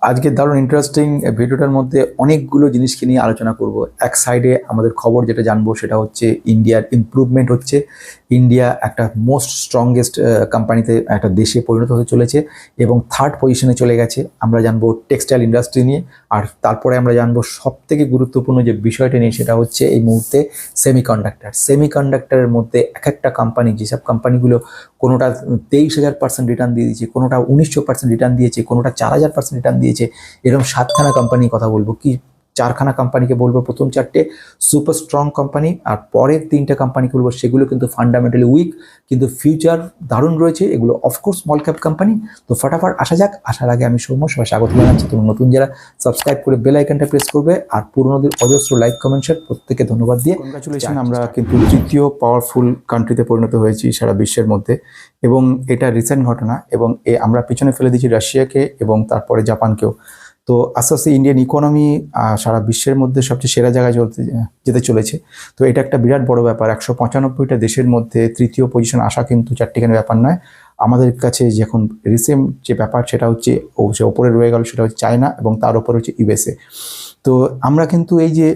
আজকে দারুণ ইন্টারেস্টিং ভিডিওটার মধ্যে অনেকগুলো জিনিসকে নিয়ে আলোচনা করব। এক সাইডে আমাদের খবর যেটা জানব সেটা হচ্ছে ইন্ডিয়ার ইম্প্রুভমেন্ট হচ্ছে। ইন্ডিয়া একটা মোস্ট স্ট্রংগেস্ট কোম্পানিতে একটা দেশে পরিণত হতে চলেছে এবং থার্ড পজিশনে চলে গেছে। আমরা জানব টেক্সটাইল ইন্ডাস্ট্রি নিয়ে, আর তারপরে আমরা জানব সব থেকে গুরুত্বপূর্ণ যে বিষয়টা নিয়ে, সেটা হচ্ছে এই মুহূর্তে সেমিকন্ডাক্টর সেমিকন্ডাক্টরের মধ্যে এক একটা কোম্পানি যেসব কোম্পানিগুলো কোনোটা তেইশ হাজার পার্সেন্ট রিটার্ন দিয়ে দিয়েছে, কোনোটা উনিশশো পার্সেন্ট রিটার্ন দিয়েছে, কোনোটা চার হাজার পার্সেন্ট রিটার্ন দিয়েছে, এরকম সাতখানা কোম্পানির কথা বলব। কি চারখানা কোম্পানিকে বলব প্রথম চারটে সুপার স্ট্রং কোম্পানি আর পরের তিনটে কোম্পানিকে বলব সেগুলো কিন্তু ফান্ডামেন্টালি উইক কিন্তু ফিউচার দারুণ রয়েছে এগুলো অফকোর্স স্মল ক্যাপ কোম্পানি তো ফটাফট আসা যাক আসার আগে আমি সৌম্য সবাই স্বাগত জানাচ্ছি তুমি নতুন যারা সাবস্ক্রাইব করে বেল আইকনটা প্রেস করবে আর পুরোনোদের অজস্র লাইক কমেন্ট শেয়ার প্রত্যেকে ধন্যবাদ দিয়ে কনগ্রাচুলেশন আমরা কিন্তু তৃতীয় পাওয়ারফুল কান্ট্রিতে পরিণত হয়েছি সারা বিশ্বের মধ্যে এবং এটা রিসেন্ট ঘটনা এবং এ আমরা পিছনে ফেলে দিয়েছি রাশিয়াকে এবং তারপরে জাপানকেও তো আস্তে আস্তে ইন্ডিয়ান ইকোনমি সারা বিশ্বের মধ্যে সবচেয়ে সেরা জায়গায় চলতে যেতে চলেছে। তো এটা একটা বিরাট বড় ব্যাপার। একশো পঁচানব্বইটা দেশের মধ্যে তৃতীয় পজিশন আসা কিন্তু চারটিখানি ব্যাপার নয়। আমাদের কাছে যখন রিসেন্ট যে ব্যাপার, সেটা হচ্ছে, ও যে ওপরে রয়ে গেল, সেটা হচ্ছে চায়না এবং তার ওপরে হচ্ছে ইউএসএ তো আমরা কিন্তু এই যে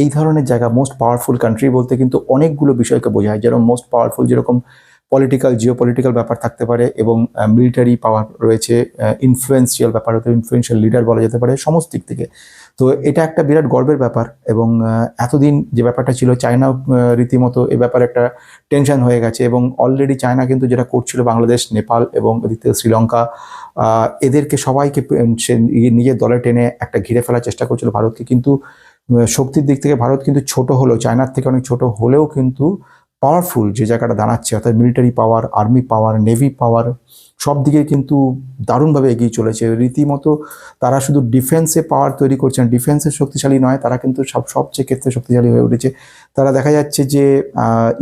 এই ধরনের জায়গা মোস্ট পাওয়ারফুল কান্ট্রি বলতে কিন্তু অনেকগুলো বিষয়কে বোঝায়। যেরকম মোস্ট পাওয়ারফুল যেরকম পলিটিক্যাল জিও পলিটিক্যাল ব্যাপার থাকতে পারে এবং মিলিটারি পাওয়ার রয়েছে ইনফ্লুয়েন্সিয়াল ব্যাপার হতে ইনফ্লুয়েন্সিয়াল লিডার বলা যেতে পারে সমস্ত দিক থেকে। তো এটা একটা বিরাট গর্বের ব্যাপার এবং এতদিন যে ব্যাপারটা ছিল চায়নাও আহ, রীতিমতো এ ব্যাপারে একটা টেনশন হয়ে গেছে এবং অলরেডি চায়না কিন্তু যেটা করছিল বাংলাদেশ নেপাল এবং এদিকে শ্রীলঙ্কা এদেরকে সবাইকে সে নিজের দলে টেনে একটা ঘিরে ফেলার চেষ্টা করছিল ভারতকে। কিন্তু শক্তির দিক থেকে ভারত কিন্তু ছোট হলেও চায়নার থেকে অনেক ছোট হলেও কিন্তু পাওয়ারফুল যে জায়গাটা দাঁড়াচ্ছে, অর্থাৎ military power army power navy power সব দিকে কিন্তু দারুণভাবে এগিয়ে চলেছে। রীতিমতো তারা শুধু ডিফেন্সে পাওয়ার তৈরি করছেন ডিফেন্সে শক্তিশালী নয়, তারা কিন্তু সব, সবচেয়ে ক্ষেত্রে শক্তিশালী হয়ে উঠেছে। তারা দেখা যাচ্ছে যে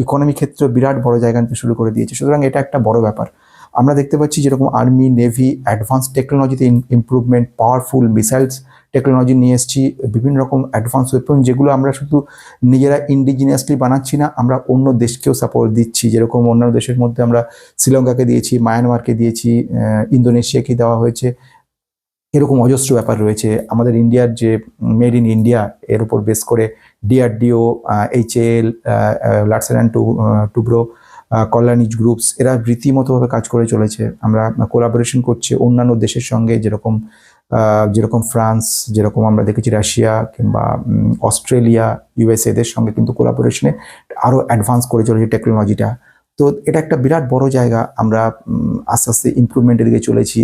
ইকোনমি ক্ষেত্রে বিরাট বড় জায়গা নিতে শুরু করে দিয়েছে। সুতরাং এটা একটা বড় ব্যাপার। আমরা দেখতে পাচ্ছি যেরকম আর্মি নেভি অ্যাডভান্স টেকনোলজিতে ইমপ্রুভমেন্ট পাওয়ারফুল মিসাইলস টেকনোলজি নিয়ে এসেছি, বিভিন্ন রকম অ্যাডভান্স ওয়েপন যেগুলো আমরা শুধু নিজেরা ইন্ডিজিনিয়াসলি বানাচ্ছি না, আমরা অন্য দেশকেও সাপোর্ট দিচ্ছি। যেরকম অন্যান্য দেশের মধ্যে আমরা শ্রীলঙ্কাকে দিয়েছি মায়ানমারকে দিয়েছি ইন্দোনেশিয়াকে দেওয়া হয়েছে। এরকম অজস্র ব্যাপার রয়েছে। আমাদের ইন্ডিয়ার যে মেড ইন ইন্ডিয়া এর উপর বেস করে DRDO H L Larsen and Toubro Kalyani groups এরা রীতিমতোভাবে কাজ করে চলেছে। আমরা কোলাবোরেশন করছি অন্যান্য দেশের সঙ্গে, যেরকম যেরকম ফ্রান্স যেরকম আমরা দেখেছি রাশিয়া কিংবা অস্ট্রেলিয়া ইউএসএদের সঙ্গে কিন্তু কোলাবোরেশনে আরও অ্যাডভান্স করে চলেছে টেকনোলজিটা তো এটা একটা বিরাট বড় জায়গা। আমরা আস্তে আস্তে ইম্প্রুভমেন্টের দিকে চলেছি।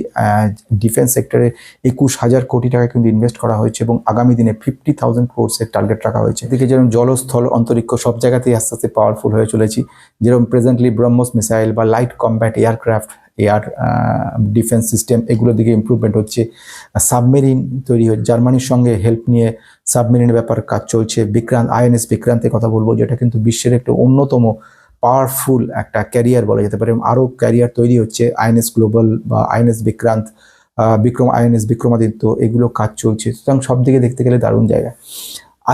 ডিফেন্স সেক্টরে একুশ হাজার কোটি টাকা কিন্তু ইনভেস্ট করা হয়েছে এবং আগামী দিনে ফিফটি থাউজেন্ড ক্রোর্সের টার্গেট রাখা হয়েছে। এদিকে যেরকম জলস্থল, অন্তরিক্ষ সব জায়গাতেই আস্তে আস্তে পাওয়ারফুল হয়ে চলেছি। যেরকম প্রেজেন্টলি ব্রহ্মস মিসাইল বা light combat aircraft air defence system এগুলোর দিকে ইমপ্রুভমেন্ট হচ্ছে। সাবমেরিন তৈরি হচ্ছে জার্মানির সঙ্গে হেল্প নিয়ে সাবমেরিনের ব্যাপার কাজ চলছে। বিক্রান্ত আইএনএস বিক্রান্তের কথা বলব, যেটা কিন্তু বিশ্বের একটা অন্যতম পাওয়ারফুল একটা ক্যারিয়ার বলা যেতে পারে। এবং আরও ক্যারিয়ার তৈরি হচ্ছে, আইএনএস গ্লোবাল বা আইএনএস বিক্রান্ত বিক্রম, আইএনএস বিক্রমাদিত্য, এগুলো কাজ চলছে। সুতরাং সব দিকে দেখতে গেলে দারুণ জায়গা।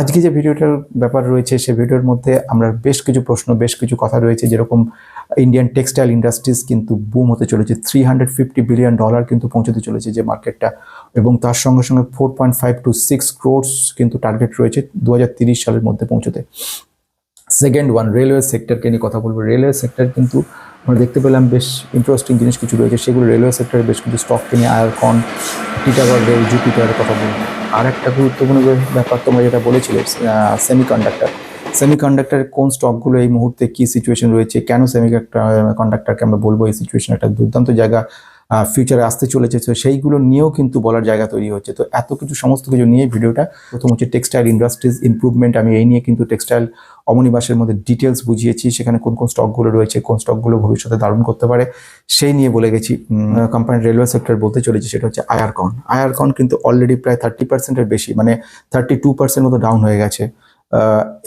আজকে যে ভিডিওটার ব্যাপার রয়েছে সেই ভিডিওর মধ্যে আমরা বেশ কিছু প্রশ্ন, বেশ কিছু কথা রয়েছে। যেরকম ইন্ডিয়ান টেক্সটাইল ইন্ডাস্ট্রিজ কিন্তু বুম হতে চলেছে। Three hundred fifty billion dollar কিন্তু পৌঁছতে চলেছে যে মার্কেটটা এবং তার সঙ্গে সঙ্গে four point five two six crores কিন্তু টার্গেট রয়েছে দু সালের মধ্যে পৌঁছতে। সেকেন্ড ওয়ান, রেলওয়ে সেক্টরকে নিয়ে কথা বলব। রেলওয়ে সেক্টর কিন্তু আমরা দেখতে পেলাম বেশ ইন্টারেস্টিং জিনিস কিছু রয়েছে। সেগুলো রেলওয়ে সেক্টরে বেশ কিছু স্টককে নিয়ে আয়ারকন টিটাগড়, রেল জুপিটারের কথা বলব। আর একটা গুরুত্বপূর্ণ ব্যাপার তোমরা যেটা বলেছিলে সেমি কন্ডাক্টর সেমি কন্ডাক্টরের কোন স্টকগুলো এই মুহূর্তে কী সিচুয়েশন রয়েছে? কেন সেমি কন্ডাক্টরকে আমরা বলব? এই সিচুয়েশন একটা দুর্দান্ত জায়গা। ফিউচারে আসতে চলেছে। তো সেইগুলো নিয়েও কিন্তু বলার জায়গা তৈরি হচ্ছে। তো এত কিছু সমস্ত কিছু নিয়ে ভিডিওটা। প্রথম হচ্ছে টেক্সটাইল ইন্ডাস্ট্রিজ ইমপ্রুভমেন্ট আমি এই নিয়ে কিন্তু টেক্সটাইল অমনিবাসের মধ্যে ডিটেলস বুঝিয়েছি সেখানে কোন কোন স্টকগুলো রয়েছে কোন স্টকগুলো ভবিষ্যতে ধারণ করতে পারে। সেই নিয়ে বলে গেছি কোম্পানির রেলওয়ে সেক্টর বলতে চলেছি সেটা হচ্ছে আয়ারকন আয়ারকন কিন্তু অলরেডি প্রায় থার্টি পার্সেন্টের বেশি মানে থার্টি টু পার্সেন্ট মতো ডাউন হয়ে গেছে।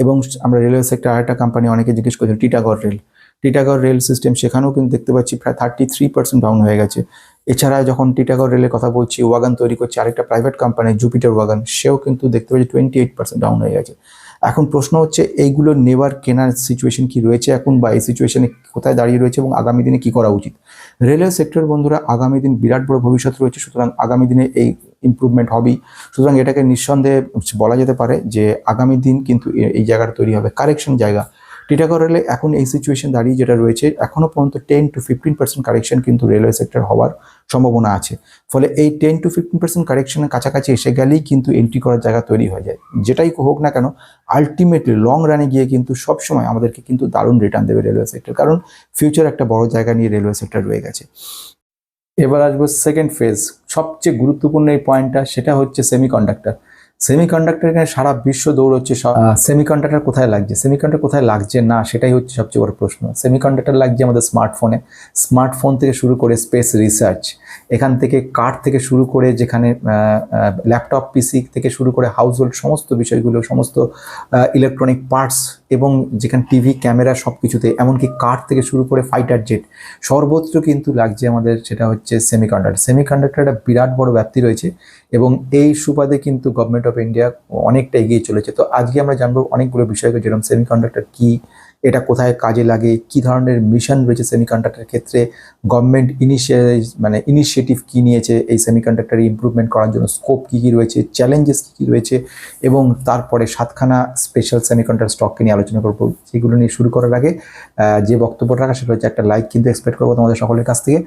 এবং আমরা রেলওয়ে সেক্টর আরেকটা কোম্পানি অনেকে জিজ্ঞেস করছে Titagarh rail Titagarh rail system সেখানেও কিন্তু দেখতে পাচ্ছি প্রায় থার্টি থ্রি পার্সেন্ট ডাউন হয়ে গেছে। এছাড়া যখন টিটাগড় রেলের কথা বলছি ওয়াগান তৈরি করছে আরেকটা প্রাইভেট কোম্পানি জুপিটার ওয়াগান সেও কিন্তু দেখতে পাচ্ছি টোয়েন্টি এইট পার্সেন্ট ডাউন হয়ে গেছে। এখন প্রশ্ন হচ্ছে, এইগুলো নেবার কেনার সিচুয়েশন কি রয়েছে এখন বা এই সিচুয়েশনে কোথায় দাঁড়িয়ে রয়েছে এবং আগামী দিনে কি করা উচিত? রেলওয়ে সেক্টর বন্ধুরা, আগামী দিন বিরাট বড় ভবিষ্যৎ রয়েছে, সুতরাং আগামী দিনে এই ইমপ্রুভমেন্ট হবেই। সুতরাং এটাকে নিঃসন্দেহে বলা যেতে পারে যে, আগামী দিন কিন্তু এই জায়গাটা তৈরি হবে। কারেকশন জায়গা। টিটাগড় এখন এই সিচুয়েশন দাঁড়িয়ে যেটা রয়েছে, এখনও পর্যন্ত ten to fifteen percent correction কিন্তু রেলওয়ে সেক্টর হওয়ার সম্ভাবনা আছে। ফলে এই টেন টু ফিফটিন পার্সেন্ট কারেকশনের কাছাকাছি এসে গেলেই কিন্তু এন্ট্রি করার জায়গা তৈরি হয়ে যায়। যেটাই হোক না কেন আলটিমেটলি লং রানে গিয়ে কিন্তু সবসময় আমাদেরকে কিন্তু দারুণ রিটার্ন দেবে রেলওয়ে সেক্টর কারণ ফিউচার একটা বড় জায়গা নিয়ে রেলওয়ে সেক্টর রয়ে গেছে। এবার আসব সেকেন্ড ফেজ সবচেয়ে গুরুত্বপূর্ণ এই পয়েন্টটা সেটা হচ্ছে সেমিকন্ডাক্টর সেমিকন্ডাক্টর এখানে সারা বিশ্ব দৌড়চ্ছে সেমিকন্ডাক্টর কোথায় লাগছে? সেমিকন্ডাক্টর কোথায় লাগছে না, সেটাই হচ্ছে সবচেয়ে বড় প্রশ্ন। সেমিকন্ডাক্টর লাগছে আমাদের স্মার্টফোনে। স্মার্টফোন থেকে শুরু করে স্পেস রিসার্চ। এখান থেকে কার থেকে শুরু করে যেখানে ল্যাপটপ, পিসি থেকে শুরু করে হাউস হোল্ড সমস্ত বিষয়গুলো, সমস্ত ইলেকট্রনিক পার্টস এবং যেখানে টিভি, ক্যামেরা সব কিছুতে এমনকি কার থেকে শুরু করে ফাইটার জেট সর্বত্র কিন্তু লাগছে আমাদের সেটা হচ্ছে সেমিকন্ডাক্টর। সেমিকন্ডাক্টর একটা বিরাট বড় ব্যাপ্তি রয়েছে। এবং এই সুবাদে কিন্তু গভর্নমেন্ট অফ ইন্ডিয়া অনেকটা এগিয়ে চলেছে। তো আজকে আমরা জানব অনেকগুলো বিষয়কে যেরকম সেমিকন্ডাক্টর কি, এটা কোথায় কাজে লাগে, কি ধরনের মিশন রয়েছে সেমিকন্ডাক্টরের ক্ষেত্রে গভর্নমেন্ট ইনিশিয়ে মানে ইনিশিয়েটিভ কি নিয়েছে, এই সেমিকন্ডাক্টর ইমপ্রুভমেন্ট করার জন্য স্কোপ কি কি রয়েছে চ্যালেঞ্জেস কি কি রয়েছে, এবং তারপরে সাতখানা স্পেশাল সেমিকন্ডাক্টর স্টককে নিয়ে আলোচনা করব। সেগুলো নিয়ে শুরু করার আগে যে বক্তব্যটা রাখা সেটা হচ্ছে একটা লাইক কিন্তু এক্সপেক্ট করব তোমাদের সকলের কাছ থেকে।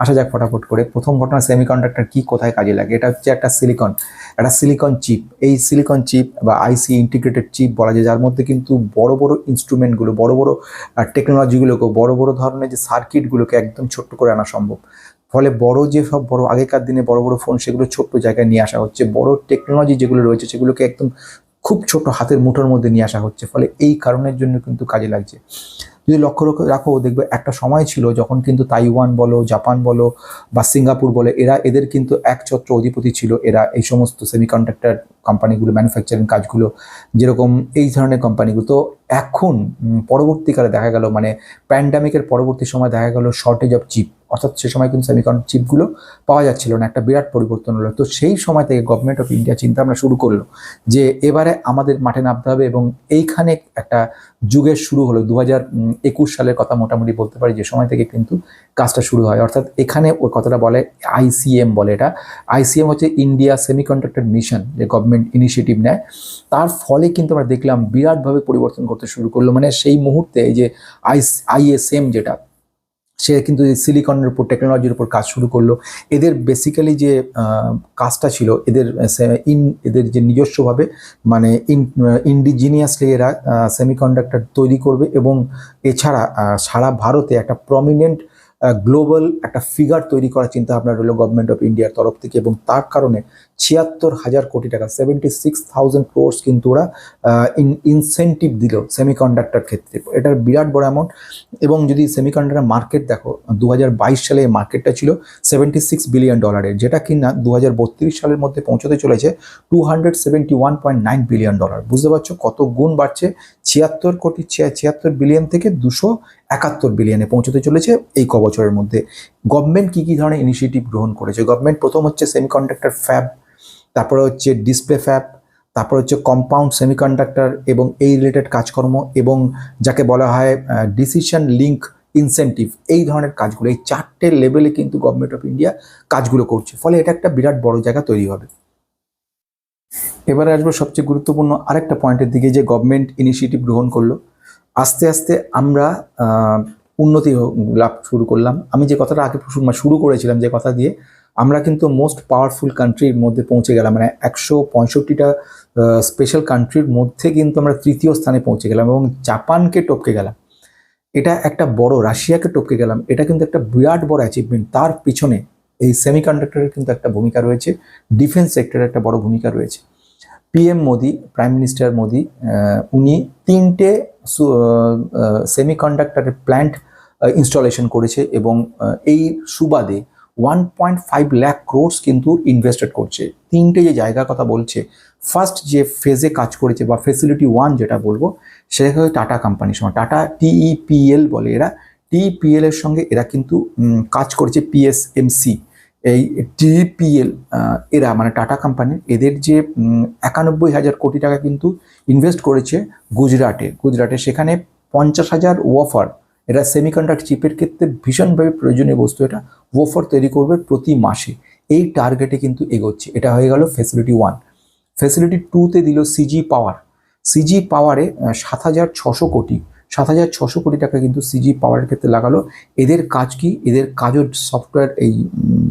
আসা যাক ফটাফট করে। প্রথম ঘটনা সেমিকন্ডাক্টর কি, কোথায় কাজে লাগে? এটা হচ্ছে একটা সিলিকন একটা সিলিকন চিপ এই সিলিকন চিপ বা আইসি ইন্টিগ্রেটেড চিপ বলা যায়, যার মধ্যে কিন্তু বড় বড় ইনস্ট্রুমেন্টগুলো বড় বড় টেকনোলজিগুলোকে বড় বড় ধরনের যে সার্কিটগুলোকে একদম ছোট্ট করে আনা সম্ভব। ফলে বড় যে সব, বড় আগেকার দিনে বড় বড় ফোন সেগুলো ছোট্ট জায়গায় নিয়ে আসা হচ্ছে। বড় টেকনোলজি যেগুলো রয়েছে, সেগুলোকে একদম খুব ছোট হাতের মুঠোর মধ্যে নিয়ে আসা হচ্ছে। ফলে এই কারণের জন্য কিন্তু কাজে লাগছে। যদি লক্ষ্য রাখো- দেখবে একটা সময় ছিল যখন কিন্তু তাইওয়ান বলো, জাপান বলো বা সিঙ্গাপুর বলে, এরা এদের কিন্তু একছত্র অধিপতি ছিল। এরা এই সমস্ত সেমিকন্ডাক্টর কোম্পানিগুলো ম্যানুফ্যাকচারিং কাজগুলো, যেরকম এই ধরনের কোম্পানিগুলো তো এখন পরবর্তীকালে দেখা গেল মানে প্যান্ডামিকের পরবর্তী সময় দেখা গেল শর্টেজ অফ চিপ অর্থাৎ সে সময় কিন্তু সেমিকন চিপগুলো পাওয়া যাচ্ছিল না, একটা বিরাট পরিবর্তন হলো। তো সেই সময় থেকে গভর্নমেন্ট অফ ইন্ডিয়া চিন্তা ভাবনা শুরু করল যে এবারে আমাদের মাঠে নামতে হবে এবং এইখানে একটা যুগের শুরু হলো। দু একুশ সালের কথা মোটামুটি বলতে পারি, যে সময় থেকে কিন্তু কাজটা শুরু হয়। অর্থাৎ এখানে ওই কথাটা বলে আইসিএম বলে এটা। আইসিএম হচ্ছে ইন্ডিয়া সেমিকন্ডাক্টর মিশন যে গভর্নমেন্ট ইনিশিয়েটিভ নেয়। তার ফলে কিন্তু আমরা দেখলাম বিরাটভাবে পরিবর্তন করতে শুরু করল। মানে সেই মুহূর্তে এই যে আইএসএম যেটা সে কিন্তু সিলিকনের উপর টেকনোলজির উপর কাজ শুরু করল। এদের বেসিক্যালি যে কাজটা ছিল, এদের ইন, এদের যে নিজস্বভাবে মানে ইন ইন্ডিজিনিয়াসলি এরা সেমিকন্ডাক্টর তৈরি করবে এবং এছাড়া সারা ভারতে একটা প্রমিনেন্ট গ্লোবাল একটা ফিগার তৈরি করার চিন্তা ভাবনা রইল গভর্নমেন্ট অফ ইন্ডিয়ার তরফ থেকে এবং তার কারণে ছিয়াত্তর হাজার কোটি টাকা সেভেন্টি সিক্স থাউজেন্ড ক্রোর্স কিন্তু ওরা ইনসেন্টিভ দিল সেমিকন্ডাক্টর ক্ষেত্রে। এটার বিরাট বড় অ্যামাউন্ট এবং যদি সেমিকন্ডাক্টর মার্কেট দেখো দু হাজার বাইশ সালে এই মার্কেটটা ছিল সেভেন্টি সিক্স বিলিয়ন ডলারের যেটা কিনা দু হাজার বত্রিশ সালের মধ্যে পৌঁছতে চলেছে two hundred seventy one point nine billion dollar বুঝতে পারছ কত গুণ বাড়ছে? ছিয়াত্তর কোটি ছিয়াত্তর বিলিয়ন থেকে দুশো একাত্তর বিলিয়নে পৌঁছতে চলেছে এই ক বছরের মধ্যে। গভর্নমেন্ট কী কী ধরনের ইনিশিয়েটিভ গ্রহণ করেছে? গভর্নমেন্ট প্রথম হচ্ছে সেমিকন্ডাক্টর ফ্যাব তারপরে হচ্ছে ডিসপ্লে ফ্যাপ তারপর হচ্ছে কম্পাউন্ড সেমিকন্ডাক্টর এবং এই রিলেটেড কাজকর্ম এবং যাকে বলা হয় ডিসিশন লিঙ্ক ইনসেন্টিভ এই ধরনের কাজগুলো, এই চারটে লেভেলে কিন্তু গভর্নমেন্ট অফ ইন্ডিয়া কাজগুলো করছে। ফলে এটা একটা বিরাট বড় জায়গা তৈরি হবে। এবারে আসব সবচেয়ে গুরুত্বপূর্ণ আরেকটা পয়েন্টের দিকে যে গভর্নমেন্ট ইনিশিয়েটিভ গ্রহণ করল। আস্তে আস্তে আমরা উন্নতি লাভ শুরু করলাম। আমি যে কথাটা আগে শুরু করেছিলাম যে কথা দিয়ে আমরা কিন্তু মোস্ট পাওয়ারফুল কান্ট্রির মধ্যে পৌঁছে গেলাম। মানে একশো পঁয়ষট্টিটা স্পেশাল কান্ট্রির মধ্যে কিন্তু আমরা তৃতীয় স্থানে পৌঁছে গেলাম এবং জাপানকে টপকে গেলাম। এটা একটা বড়, রাশিয়াকে টপকে গেলাম। এটা কিন্তু একটা বিরাট বড় অ্যাচিভমেন্ট তার পিছনে এই সেমিকন্ডাক্টরের কিন্তু একটা ভূমিকা রয়েছে। ডিফেন্স সেক্টরের একটা বড় ভূমিকা রয়েছে। PM Modi prime minister Modi উনি তিনটে সেমিকন্ডাক্টরের প্ল্যান্ট ইনস্টলেশন করেছে এবং এই সুবাদে one point five lakh crores কিন্তু ইনভেস্টেড করছে। তিনটে যে জায়গার কথা বলছে ফার্স্ট যে ফেজে কাজ করেছে বা ফেসিলিটি ওয়ান যেটা বলব, সেটা হচ্ছে টাটা কোম্পানির সময়। টাটা টিইপিএল বলে এরা। টিপিএল এর সঙ্গে এরা কিন্তু কাজ করেছে পিএসএমসি এই টিপিএল এরা মানে টাটা কোম্পানি এদের যে একানব্বই হাজার কোটি টাকা কিন্তু ইনভেস্ট করেছে গুজরাটে। গুজরাটে সেখানে পঞ্চাশ হাজার ওয়াফার এরা সেমিকন্ডাক্টর চিপের ক্ষেত্রে ভীষণভাবে প্রয়োজনীয় বস্তু এটা। ওফর তৈরি করবে প্রতি মাসে। এই টার্গেটে কিন্তু এগোচ্ছে। এটা হয়ে গেল ফেসিলিটি ওয়ান ফেসিলিটি টুতে দিল সিজি পাওয়ার সিজি পাওয়ারে সাত হাজার ছশো কোটি। সাত হাজার ছশো কোটি টাকা কিন্তু সিজি পাওয়ারের ক্ষেত্রে লাগালো। এদের কাজ কি? এদের কাজও সফটওয়্যার এই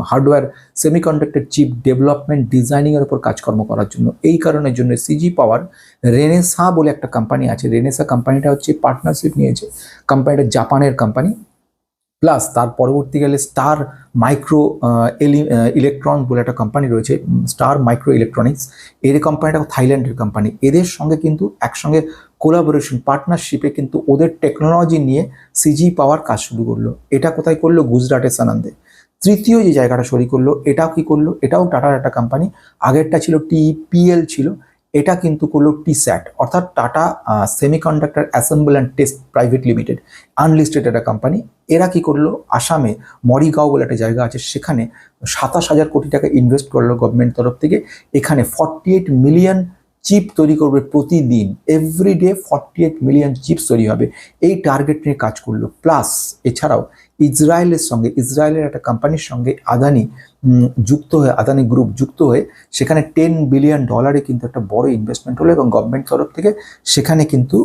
হার্ডওয়্যার সেমিকন্ডাক্টর চিপ ডেভেলপমেন্ট ডিজাইনিংয়ের উপর কাজকর্ম করার জন্য। এই কারণের জন্য সিজি পাওয়ার রেনেসা বলে একটা কোম্পানি আছে। রেনেসা কোম্পানিটা হচ্ছে পার্টনারশিপ নিয়েছে। কোম্পানিটা জাপানের কোম্পানি প্লাস তার পরবর্তীকালে স্টার মাইক্রো ইলেকট্রন বলে একটা কোম্পানি রয়েছে স্টার মাইক্রো ইলেকট্রনিক্স এর কোম্পানিটা থাইল্যান্ডের কোম্পানি এদের সঙ্গে কিন্তু একসঙ্গে কোলাবোরেশন পার্টনারশিপে কিন্তু ওদের টেকনোলজি নিয়ে সিজি পাওয়ার কাজ শুরু করল। এটা কোথায় করল? গুজরাটের সানান্দে। তৃতীয় যে জায়গাটা সরি করল, এটাও কি করল? এটাও টাটার একটা কোম্পানি আগেরটা ছিল টিপিএল ছিল। এটা কিন্তু করল টি স্যাট অর্থাৎ Tata semiconductor assemble and test private limited unlisted একটা কোম্পানি এরা কি করল? আসামে মরিগাঁও বলে একটা জায়গা আছে, সেখানে সাতাশ হাজার কোটি টাকা ইনভেস্ট করল গভর্নমেন্ট তরফ থেকে। এখানে ফর্টি এইট মিলিয়ন চিপ তৈরি করবে প্রতিদিন। Everyday forty eight million chips তৈরি হবে। এই টার্গেট নিয়ে কাজ করল। প্লাস এছাড়াও ইসরায়েলের সঙ্গে ইসরায়েলের একটা কোম্পানির সঙ্গে আদানি যুক্ত হয়ে, আদানি গ্রুপ যুক্ত হয়ে সেখানে টেন বিলিয়ন ডলারে কিন্তু একটা বড় ইনভেস্টমেন্ট হলো এবং গভর্নমেন্ট তরফ থেকে সেখানে কিন্তু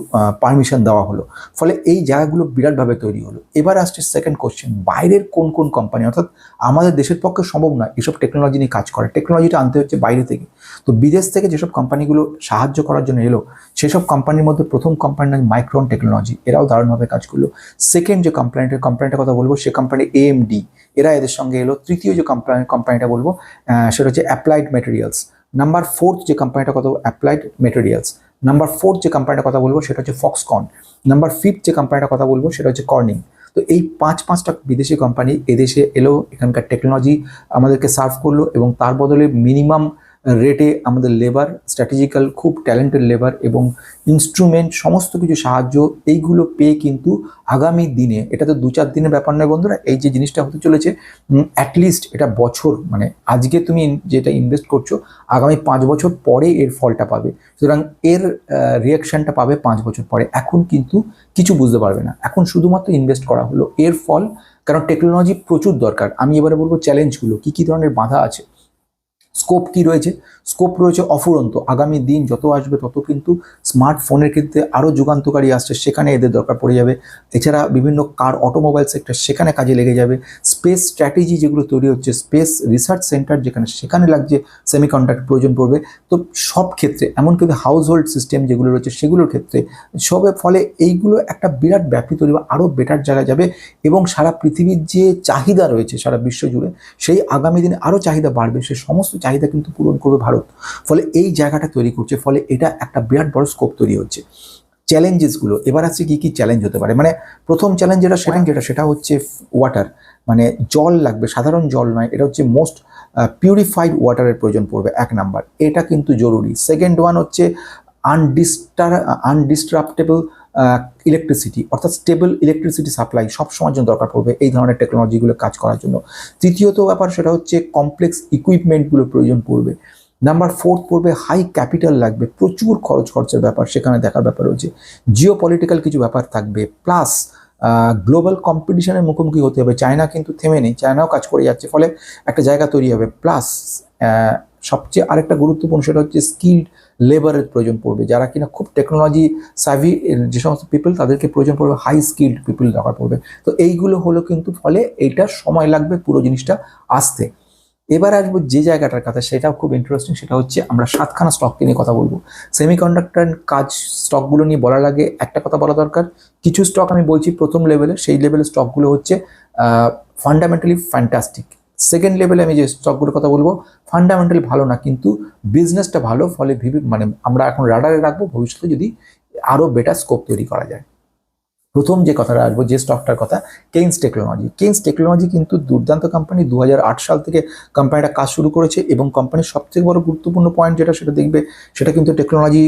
পারমিশন দেওয়া হলো। ফলে এই জায়গাগুলো বিরাটভাবে তৈরি হলো। এবার আসছে সেকেন্ড কোশ্চেন বাইরের কোন কোন কোম্পানি অর্থাৎ আমাদের দেশের পক্ষে সম্ভব নয় এসব টেকনোলজি নিয়ে কাজ করে। টেকনোলজিটা আনতে হচ্ছে বাইরে থেকে। তো বিদেশ থেকে যেসব কোম্পানিগুলো সাহায্য করার জন্য এলো, সেসব কোম্পানির মধ্যে প্রথম কোম্পানির নাম মাইক্রন টেকনোলজি এরাও দারুণভাবে কাজ করল। সেকেন্ড যে কোম্পানিটার কোম্পানিটার কথা বলব, সে কোম্পানি এএমডি এরা এদের সঙ্গে এলো। তৃতীয় যে কোম্পানি কোম্পানিটা বলব সেটা হচ্ছে অ্যাপ্লাইড মেটেরিয়ালস নাম্বার ফোর্থ যে কোম্পানিটা কথা অ্যাপ্লাইড মেটেরিয়ালস নাম্বার ফোর্থ যে কোম্পানিটা কথা বলব, সেটা হচ্ছে ফক্সকন নাম্বার ফিফথ যে কোম্পানিটা কথা বলব, সেটা হচ্ছে কর্নিং তো এই পাঁচ, পাঁচটা বিদেশি কোম্পানি এদেশে এলো, এখানকার টেকনোলজি আমাদেরকে সার্ভ করল এবং তার বদলে মিনিমাম রেটে আমাদের লেবার স্ট্র্যাটেজিক্যাল খুব ট্যালেন্টেড লেবার এবং ইনস্ট্রুমেন্ট সমস্ত কিছু সাহায্য, এইগুলো পেয়ে কিন্তু আগামী দিনে, এটা তো দু চার দিনের ব্যাপার নয় বন্ধুরা, এই যে জিনিসটা হতে চলেছে অ্যাটলিস্ট এটা বছর মানে আজকে তুমি যেটা ইনভেস্ট করছ, আগামী পাঁচ বছর পরে এর ফলটা পাবে। সুতরাং এর রিয়াকশনটা পাবে পাঁচ বছর পরে। এখন কিন্তু কিছু বুঝতে পারবে না। এখন শুধুমাত্র ইনভেস্ট করা হলো এর ফল, কারণ টেকনোলজি প্রচুর দরকার। আমি এবারে বলব চ্যালেঞ্জগুলো কী কী ধরনের বাধা আছে? স্কোপ কি রয়েছে? স্কোপ রয়েছে অফুরন্ত। আগামী দিন যত আসবে তত কিন্তু স্মার্টফোনের ক্ষেত্রে আরও যুগান্তকারী আসছে, সেখানে এদের দরকার পড়ে যাবে। এছাড়া বিভিন্ন কার অটোমোবাইল সেক্টর সেখানে কাজে লেগে যাবে। স্পেস স্ট্র্যাটেজি যেগুলো তৈরি হচ্ছে স্পেস রিসার্চ সেন্টার যেখানে সেখানে লাগছে সেমিকন্ডাক্টর প্রয়োজন পড়বে। তো সব ক্ষেত্রে, এমন কিন্তু হাউস হোল্ড সিস্টেম যেগুলো রয়েছে সেগুলোর ক্ষেত্রে সবের ফলে এইগুলো একটা বিরাট ব্যাপ্তি তৈরি বা আরও বেটার জায়গায় যাবে এবং সারা পৃথিবীর যে চাহিদা রয়েছে সারা বিশ্ব জুড়ে, সেই আগামী দিনে আরও চাহিদা বাড়বে। সে সমস্ত চাহিদা কিন্তু পূরণ করবে ভারত। ফলে এই জায়গাটা তৈরি করছে, ফলে এটা একটা বিরাট বড় স্কোপ তৈরি হচ্ছে। চ্যালেঞ্জেসগুলো এবার আছে কি কি চ্যালেঞ্জ হতে পারে? মানে প্রথম চ্যালেঞ্জ যেটা সেটা যেটা, সেটা হচ্ছে ওয়াটার মানে জল লাগবে, সাধারণ জল নয়, এটা হচ্ছে মোস্ট পিউরিফাইড ওয়াটারের প্রয়োজন পড়বে, এক নাম্বার। এটা কিন্তু জরুরি। সেকেন্ড ওয়ান হচ্ছে আনডিস্টার আনডিস্ট্রাপ্টেবল ইলেকট্রিসিটি অর্থাৎ স্টেবল ইলেকট্রিসিটি সাপ্লাই সবসময়ের জন্য দরকার পড়বে এই ধরনের টেকনোলজিগুলো কাজ করার জন্য। তৃতীয়ত ব্যাপার সেটা হচ্ছে কমপ্লেক্স ইকুইপমেন্টগুলো প্রয়োজন পড়বে। নাম্বার ফোর্থ পড়বে হাই ক্যাপিটাল লাগবে, প্রচুর খরচ খরচের ব্যাপার সেখানে দেখার ব্যাপার রয়েছে। জিও পলিটিক্যাল কিছু ব্যাপার থাকবে প্লাস গ্লোবাল কম্পিটিশনের মুখোমুখি হতে হবে। চায়না কিন্তু থেমে নেই চায়নাও কাজ করে যাচ্ছে, ফলে একটা জায়গা তৈরি হবে। প্লাস সবচেয়ে আরেকটা গুরুত্বপূর্ণ সেটা হচ্ছে স্কিল্ড লেবারের প্রয়োজন পড়বে। যারা কিনা খুব টেকনোলজি সাভি যে সমস্ত পিপল তাদেরকে প্রয়োজন পড়বে হাই স্কিল্ড পিপল দরকার পড়বে। তো এইগুলো হলো কিন্তু ফলে এইটা সময় লাগবে, পুরো জিনিসটা আসতে। এবার আসব যে জায়গাটার কথা, সেটাও খুব ইন্টারেস্টিং সেটা হচ্ছে আমরা সাতখানা স্টককে নিয়ে কথা বলব। সেমিকন্ডাক্টর কাজ স্টকগুলো নিয়ে বলার আগে একটা কথা বলা দরকার। কিছু স্টক আমি বলছি প্রথম লেভেলে সেই লেভেলের স্টকগুলো হচ্ছে ফান্ডামেন্টালি ফ্যান্টাস্টিক সেকেন্ড লেভেলে আমি যে স্টকগুলোর কথা বলব ফান্ডামেন্টাল ভালো না, কিন্তু বিজনেসটা ভালো, ফলে ভিভি মানে আমরা এখন রাডারে রাখব, ভবিষ্যতে যদি আরও বেটার স্কোপ তৈরি করা যায়। প্রথম যে কথাটা আসব, যে স্টকটার কথা কেইন্স টেকনোলজি কেইন্স টেকনোলজি কিন্তু দুর্দান্ত কোম্পানি দু হাজার আট সাল থেকে কোম্পানিটা কাজ শুরু করেছে এবং কোম্পানির সবথেকে বড় গুরুত্বপূর্ণ পয়েন্ট যেটা সেটা দেখবে, সেটা কিন্তু টেকনোলজি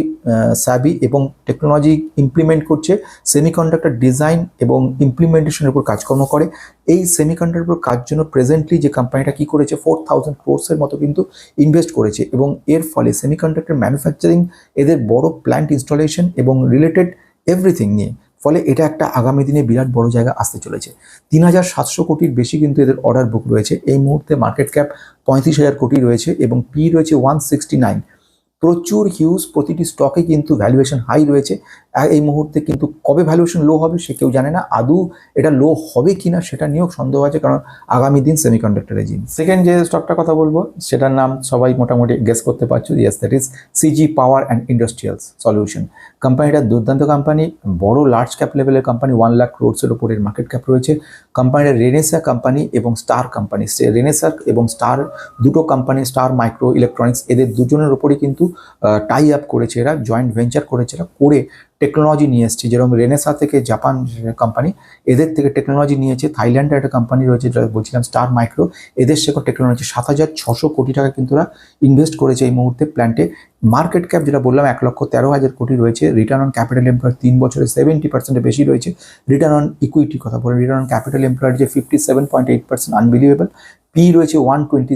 স্যাবি এবং টেকনোলজি ইমপ্লিমেন্ট করছে সেমিকন্ডাক্টর ডিজাইন এবং ইমপ্লিমেন্টেশনের উপর কাজকর্ম করে। এই সেমিকন্ডাক্টর উপর কাজ জন্য প্রেজেন্টলি যে কোম্পানিটা কি করেছে ফোর থাউজেন্ড কোর্সের মতো কিন্তু ইনভেস্ট করেছে এবং এর ফলে সেমিকন্ডাক্টর ম্যানুফ্যাকচারিং এদের বড় প্ল্যান্ট ইনস্টলেশন এবং রিলেটেড এভরিথিং নিয়ে ফলে এটা একটা আগামী দিনে বিরাট বড় জায়গা আসতে চলেছে। তিন হাজার সাতশো কোটির বেশি কিন্তু এদের অর্ডার বুক রয়েছে। এই মুহূর্তে মার্কেট ক্যাপ পঁয়ত্রিশ হাজার কোটি রয়েছে এবং পি রয়েছে ওয়ান সিক্সটি নাইন প্রচুর হিউজ প্রতিটি স্টকে কিন্তু ভ্যালুয়েশন হাই রয়েছে। এই মুহূর্তে কিন্তু কবে ভ্যালুয়েশন লো হবে সে কেউ জানে না। আদৌ এটা লো হবে কি না সেটা নিয়েও সন্দেহ আছে, কারণ আগামী দিন সেমিকন্ডাক্টর জিন সেকেন্ড যে স্টকটার কথা বলব, সেটার নাম সবাই মোটামুটি গেস করতে পারছ। Yes that is CG power and industrials solution কোম্পানিটা দুর্দান্ত কোম্পানি বড় লার্জ ক্যাপ লেভেলের কোম্পানি ওয়ান লাখ ক্রোডসের ওপরের মার্কেট ক্যাপ রয়েছে। কোম্পানিটা রেনেসা কোম্পানি এবং স্টার কোম্পানি রেনেসা এবং স্টার দুটো কোম্পানি স্টার মাইক্রো ইলেকট্রনিক্স এদের দুজনের ওপরই কিন্তু টাই আপ করেছে এরা জয়েন্ট ভেঞ্চার করেছে এরা, করে টেকনোলজি নিয়ে এসছে। যেরকম রেনেসা থেকে জাপান কোম্পানি এদের থেকে টেকনোলজি নিয়েছে থাইল্যান্ডের একটা কোম্পানি রয়েছে যেটা বলছিলাম স্টার মাইক্রো এদের সেখানে টেকনোলজি সাত হাজার ছশো কোটি টাকা কিন্তু ওরা ইনভেস্ট করেছে এই মুহূর্তে প্ল্যান্টে মার্কেট ক্যাপ যেটা বললাম, এক লক্ষ তেরো হাজার কোটি রয়েছে। রিটার্ন অন ক্যাপিটাল এমপ্লয়েড তিন বছরে সেভেন্টি পার্সেন্টের বেশি রয়েছে। রিটার্ন অন ইকুইটি কথা বলে রিটার্ন অন ক্যাপিটাল এমপ্লয়েড যে fifty seven point eight percent unbelievable P রয়েছে ওয়ান টোয়েন্টি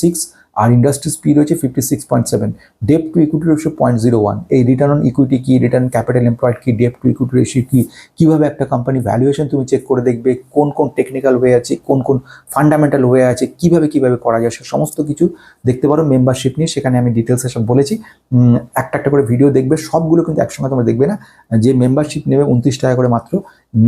সিক্স আর ইন্ডাস্ট্রি স্পি রয়েছে fifty six point seven debt to equity ratio point zero one এই রিটার্ন অন ইকুইটি কী return capital employed কী debt to equity ratio কী, কীভাবে একটা কোম্পানি ভ্যালুয়েশন তুমি চেক করে দেখবে, কোন কোন টেকনিক্যাল ওয়ে আছে, কোন কোন ফান্ডামেন্টাল ওয়ে আছে, কীভাবে কীভাবে করা যায়, সে সমস্ত কিছু দেখতে পারো মেম্বারশিপ নিয়ে। সেখানে আমি ডিটেলসে সব বলেছি। একটা একটা করে ভিডিও দেখবে, সবগুলো কিন্তু একসঙ্গে তোমরা দেখবে না। যে মেম্বারশিপ নেবে উনত্রিশ টাকা করে মাত্র,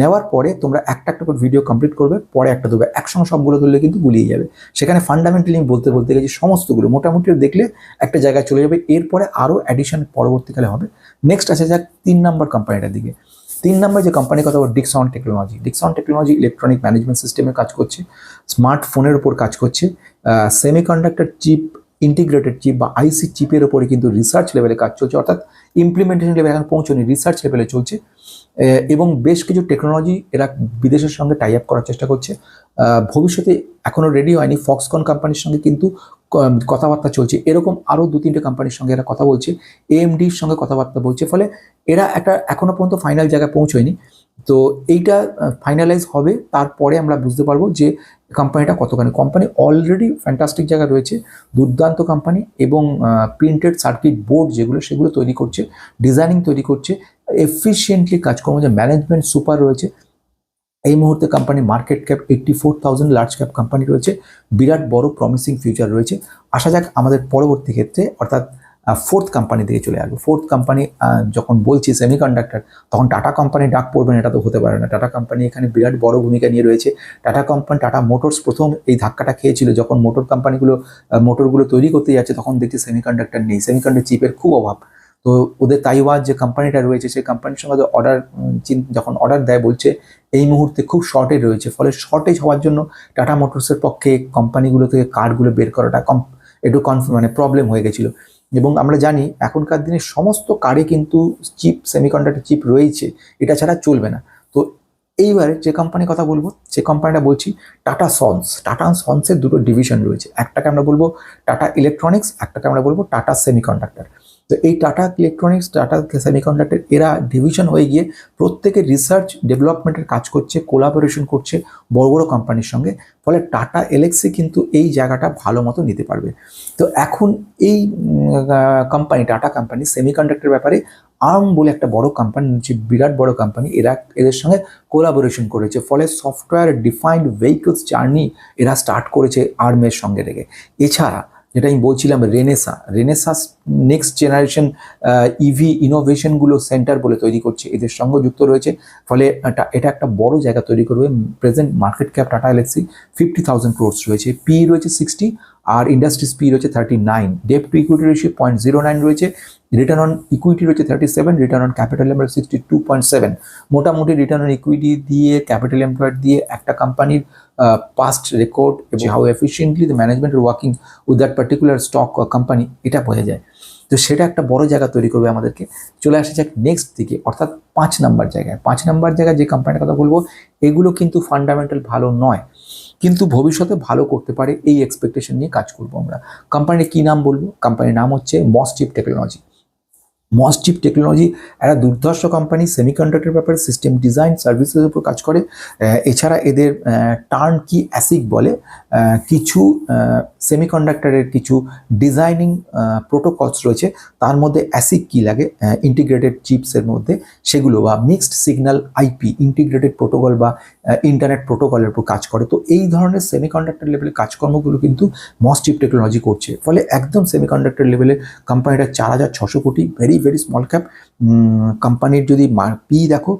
নেওয়ার পরে তোমরা একটা একটা করে ভিডিও কমপ্লিট করবে, পরে একটা দেবে একসঙ্গে সবগুলো ধরলে কিন্তু গুলিয়ে যাবে। সেখানে ফান্ডামেন্টালি বলতে বলতে গেছি সমস্তগুলো মোটামুটি দেখলে একটা জায়গায় চলে যাবে। এরপরে আরও অ্যাডিশন পরবর্তীকালে হবে। নেক্সট আছে যাক তিন নম্বর কোম্পানিটার দিকে। তিন নম্বর যে কোম্পানির কথা বল Dixon technology Dixon technology electronic management সিস্টেমে কাজ করছে স্মার্টফোনের উপর কাজ করছে সেমিকন্ডাক্টর চিপ ইন্টিগ্রেটেড চিপ বা আইসি চিপের ওপরে কিন্তু রিসার্চ লেভেলে কাজ চলছে, অর্থাৎ ইমপ্লিমেন্টেশন লেভেলে এখন পৌঁছনি রিসার্চ লেভেলে চলছে। এবং বেশ কিছু টেকনোলজি এরা বিদেশের সঙ্গে টাই আপ করার চেষ্টা করছে। ভবিষ্যতে এখনও রেডি হয়নি। ফক্সকন কোম্পানির সঙ্গে কিন্তু কথাবার্তা চলছে। এরকম আরও দু তিনটে কোম্পানির সঙ্গে এরা কথা বলছে। এএমডির সঙ্গে কথাবার্তা বলছে। ফলে এরা একটা এখনও পর্যন্ত ফাইনাল জায়গায় পৌঁছয়নি। তো এইটা ফাইনালাইজ হবে। তারপরে আমরা বুঝতে পারব যে কোম্পানিটা কতখানি। কোম্পানি অলরেডি ফ্যান্টাস্টিক জায়গায় রয়েছে। দুর্দান্ত কোম্পানি এবং প্রিন্টেড সার্কিট বোর্ড যেগুলো, সেগুলো তৈরি করছে। ডিজাইনিং তৈরি করছে। এফিসিয়েন্টলি কাজকর্ম যে ম্যানেজমেন্ট সুপার রয়েছে। এই মুহূর্তে company market cap eighty four large cap company রয়েছে। বিরাট বড় প্রমিসিং ফিউচার রয়েছে। আসা যাক আমাদের পরবর্তী ক্ষেত্রে অর্থাৎ ফোর্থ কোম্পানি দিকে চলে আসব। ফোর্থ কোম্পানি যখন বলছি সেমিকন্ডাক্টর তখন টাটা কোম্পানি ডাক পড়বেন এটা তো হতে পারে না। টাটা কোম্পানি এখানে বিরাট বড় ভূমিকা নিয়ে রয়েছে। টাটা কোম্পানি টাটা মোটরস প্রথম এই ধাক্কাটা খেয়েছিল। যখন মোটর কোম্পানিগুলো মোটরগুলো তৈরি করতে যাচ্ছে, তখন দেখছি সেমিকন্ডাক্টর নেই। সেমিকন্ডাক্টর চিপের খুব অভাব। তো ওদের তাইওয়াজ যে কোম্পানিটা রয়েছে, সেই কোম্পানির সঙ্গে অর্ডার যখন অর্ডার দেয় বলছে, এই মুহূর্তে খুব শর্টেজ রয়েছে। ফলে শর্টেজ হওয়ার জন্য টাটা মোটরসের পক্ষে কোম্পানিগুলো থেকে কার্ডগুলো বের করাটা কম, একটু কনফ মানে প্রবলেম হয়ে গেছিল। এবং আমরা জানি এখনকার দিনে সমস্ত কারে কিন্তু চিপ সেমিকন্ডাক্টর চিপ রয়েছে, এটা ছাড়া চলবে না। তো এইবারে যে কোম্পানির কথা বলব, সে কোম্পানিটা বলছি টাটা সন্স টাটা সন্সের দুটো ডিভিশন রয়েছে। একটাকে আমরা বলব টাটা ইলেকট্রনিক্স একটাকে আমরা বলব টাটা সেমিকন্ডাক্টর তো এই টাটা ইলেকট্রনিক্স টাটা সেমিকন্ডাক্টর এরা ডিভিশন হয়ে গিয়ে প্রত্যেকে রিসার্চ ডেভেলপমেন্টের কাজ করছে কোলাবোরেশন করছে বড় বড় কোম্পানির সঙ্গে। ফলে টাটা এলেক্সি কিন্তু এই জায়গাটা ভালো মতো নিতে পারবে। তো এখন এই কোম্পানি টাটা কোম্পানি সেমিকন্ডাক্টর ব্যাপারে আর্ম বলে একটা বড় কোম্পানি যে বিরাট বড় কোম্পানি এরা এদের সঙ্গে কোলাবোরেশন করেছে। ফলে সফটওয়্যার ডিফাইন্ড ভেহিকলস জার্নি এরা স্টার্ট করেছে আর্মের সঙ্গে রেখে। এছাড়া যেটা আমি বলছিলাম Renesas Renesas next generation EV ইনোভেশনগুলো centre বলে তৈরি করছে, এদের সঙ্গে যুক্ত রয়েছে। ফলে এটা- একটা বড় জায়গা তৈরি করবে। Present market cap Tata Elxsi fifty thousand crores রয়েছে। পি রয়েছে সিক্সটি আর ইন্ডাস্ট্রিজ পি রয়েছে thirty nine debt to equity ratio point zero nine রয়েছে। রিটার্ন অন ইকুইটি রয়েছে thirty seven return on capital employed sixty two point seven মোটামুটি return on equity দিয়ে capital employed দিয়ে একটা কোম্পানির পাস্ট রেকর্ড এবং how efficiently the management working with that particular stock company এটা বোঝা যায়। তো সেটা একটা বড় জায়গা তৈরি করবে আমাদেরকে। চলে আসা যাক নেক্সট দিকে অর্থাৎ পাঁচ নাম্বার জায়গায়। পাঁচ নাম্বার জায়গায় যে কোম্পানির কথা বলব এগুলো কিন্তু ফান্ডামেন্টাল ভালো নয়। কিন্তু ভবিষ্যতে ভালো করতে পারে এই এক্সপেকটেশন নিয়ে কাজ করব আমরা। কোম্পানির কী নাম বলব? কোম্পানির নাম হচ্ছে মসচিপ টেকনোলজি মসচিপ টেকনোলজি একটা দুর্ধর্ষ কোম্পানি সেমিকন্ডাক্টর ব্যাপারে সিস্টেম ডিজাইন সার্ভিসের উপর কাজ করে। এছাড়া এদের টার্ন কি অ্যাসিক বলে। কিছু সেমিকন্ডাক্টরের কিছু ডিজাইনিং প্রোটোকলস রয়েছে। তার মধ্যে অ্যাসিক কি লাগে ইন্টিগ্রেটেড চিপসের মধ্যে। সেগুলো বা mixed signal IP integrated protocol বা ইন্টারনেট প্রোটোকলের উপর কাজ করে। তো এই ধরনের সেমিকন্ডাক্টর লেভেলের কাজকর্মগুলো কিন্তু মসচিপ টেকনোলজি করছে। ফলে একদম সেমিকন্ডাক্টর লেভেলে কোম্পানিটা চার হাজার ছশো কোটি ভেরি ভেরি স্মল ক্যাপ কোম্পানির যদি পি দেখো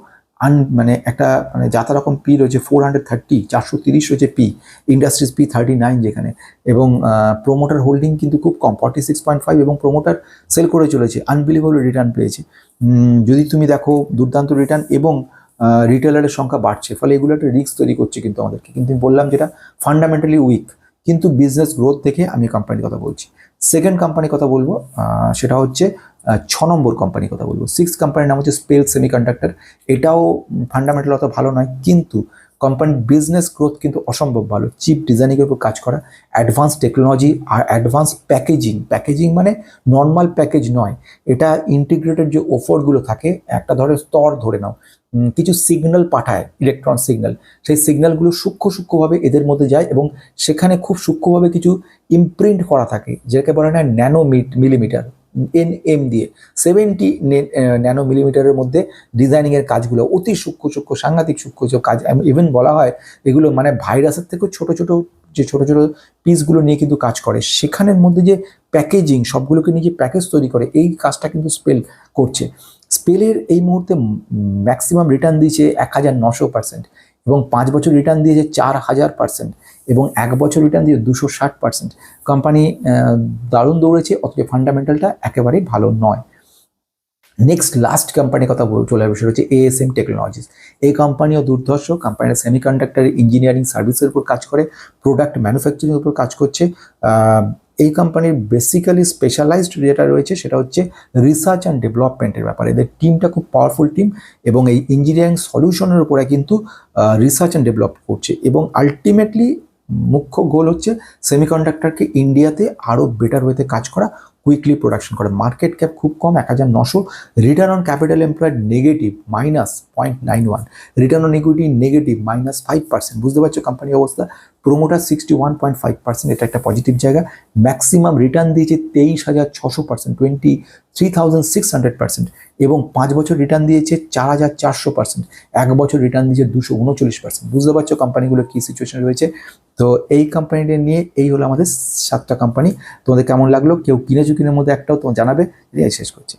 আন মানে একটা মানে যাতা রকম পি রয়েছে ফোর হান্ড্রেড থার্টি চারশো তিরিশ রয়েছে P industries P thirty nine যেখানে। এবং প্রোমোটার হোল্ডিং কিন্তু খুব কম ফর্টি সিক্স পয়েন্ট ফাইভ এবং প্রোমোটার সেল করে চলেছে আনবিলিভেবল রিটার্ন পেয়েছে। যদি তুমি দেখো দুর্দান্ত রিটার্ন এবং রিটেলারের সংখ্যা বাড়ছে, ফলে এগুলো একটা রিস্ক তৈরি করছে কিন্তু আমাদেরকে। কিন্তু আমি বললাম যেটা ফান্ডামেন্টালি উইক কিন্তু বিজনেস গ্রোথ দেখে আমি কোম্পানির কথা বলছি। সেকেন্ড কোম্পানির কথা বলব সেটা হচ্ছে ছ নম্বর কোম্পানির কথা বলব। সিক্স কোম্পানির নাম হচ্ছে স্পেল সেমিকন্ডাক্টর এটাও ফান্ডামেন্টাল অত ভালো নয়, কিন্তু কোম্পানির বিজনেস গ্রোথ কিন্তু অসম্ভব ভালো। চিপ ডিজাইনিংয়ের উপর কাজ করা অ্যাডভান্স টেকনোলজি আর অ্যাডভান্স প্যাকেজিং প্যাকেজিং মানে নর্মাল প্যাকেজ নয়। এটা ইন্টিগ্রেটেড যে ওফরগুলো থাকে, একটা ধরে স্তর ধরে নাও। কিছু সিগন্যাল পাঠায় ইলেকট্রন সিগন্যাল সেই সিগন্যালগুলো সূক্ষ্ম সূক্ষ্মভাবে এদের মধ্যে যায় এবং সেখানে খুব সূক্ষ্মভাবে কিছু ইমপ্রিন্ট করা থাকে, যেটাকে বলা হয় ন্যানো মিলিমিটার এন এম দিয়ে। সেভেন্টি ন্যানো মিলিমিটারের মধ্যে ডিজাইনিংয়ের কাজগুলো, অতি সূক্ষ্ম সূক্ষ্ম, সাংঘাতিক সূক্ষ্ম যে কাজ ইভেন বলা হয় এগুলো মানে ভাইরাসের থেকেও ছোট ছোট, যে ছোট ছোট পিসগুলো নিয়ে কিন্তু কাজ করে। সেখানের মধ্যে যে প্যাকেজিং সবগুলোকে নিয়ে যে প্যাকেজ তৈরি করে, এই কাজটা কিন্তু স্পেল করছে। স্পেলের এই মুহূর্তে ম্যাক্সিমাম রিটার্ন দিয়েছে এক হাজার নশো পার্সেন্ট এবং পাঁচ বছর রিটার্ন দিয়েছে চার হাজার পার্সেন্ট এবং এক বছর রিটার্ন দিয়ে দুশো ষাট পার্সেন্ট কোম্পানি দারুণ দৌড়েছে, অথচ ফান্ডামেন্টালটা একেবারেই ভালো নয়। নেক্সট লাস্ট কোম্পানির কথা চলে আসবে, সেটা হচ্ছে এএসএম টেকনোলজিস এই কোম্পানিও দুর্ধর্ষ কোম্পানির সেমিকন্ডাক্টর ইঞ্জিনিয়ারিং সার্ভিসের উপর কাজ করে প্রোডাক্ট ম্যানুফ্যাকচারিং উপর কাজ করছে। এই কোম্পানির বেসিক্যালি স্পেশালাইজড যেটা রয়েছে, সেটা হচ্ছে রিসার্চ অ্যান্ড ডেভেলপমেন্টের ব্যাপারে। এদের টিমটা খুব পাওয়ারফুল টিম এবং এই ইঞ্জিনিয়ারিং সলিউশনের উপরে কিন্তু রিসার্চ অ্যান্ড ডেভেলপ করছে। এবং আলটিমেটলি মুখ্য গোল হচ্ছে সেমিকন্ডাক্টরকে ইন্ডিয়াতে আরও বেটার ওয়েতে কাজ করা। কুইকলি প্রোডাকশন করে। মার্কেট ক্যাপ খুব কম, এক হাজার নশো। Return on capital employed negative minus point nine one return on equity negative minus five percent বুঝতে পারছ কোম্পানির অবস্থা? Promoter sixty one point five percent এটা একটা পজিটিভ জায়গা। ম্যাক্সিমাম রিটার্ন দিয়েছে তেইশ হাজার ছশো percent twenty three thousand six hundred percent এবং পাঁচ বছর রিটার্ন দিয়েছে চার হাজার চারশো পার্সেন্ট এক বছর রিটার্ন দিয়েছে দুশো উনচল্লিশ পার্সেন্ট বুঝতে পারছ কোম্পানিগুলো কী সিচুয়েশন রয়েছে? তো এই কোম্পানিটা নিয়ে এই হলো আমাদের সাতটা কোম্পানি তোমাদের কেমন লাগল? কেউ কিনেছো কিনের মধ্যে একটাও তোমার জানাবে রিয়াই শেষ করছি।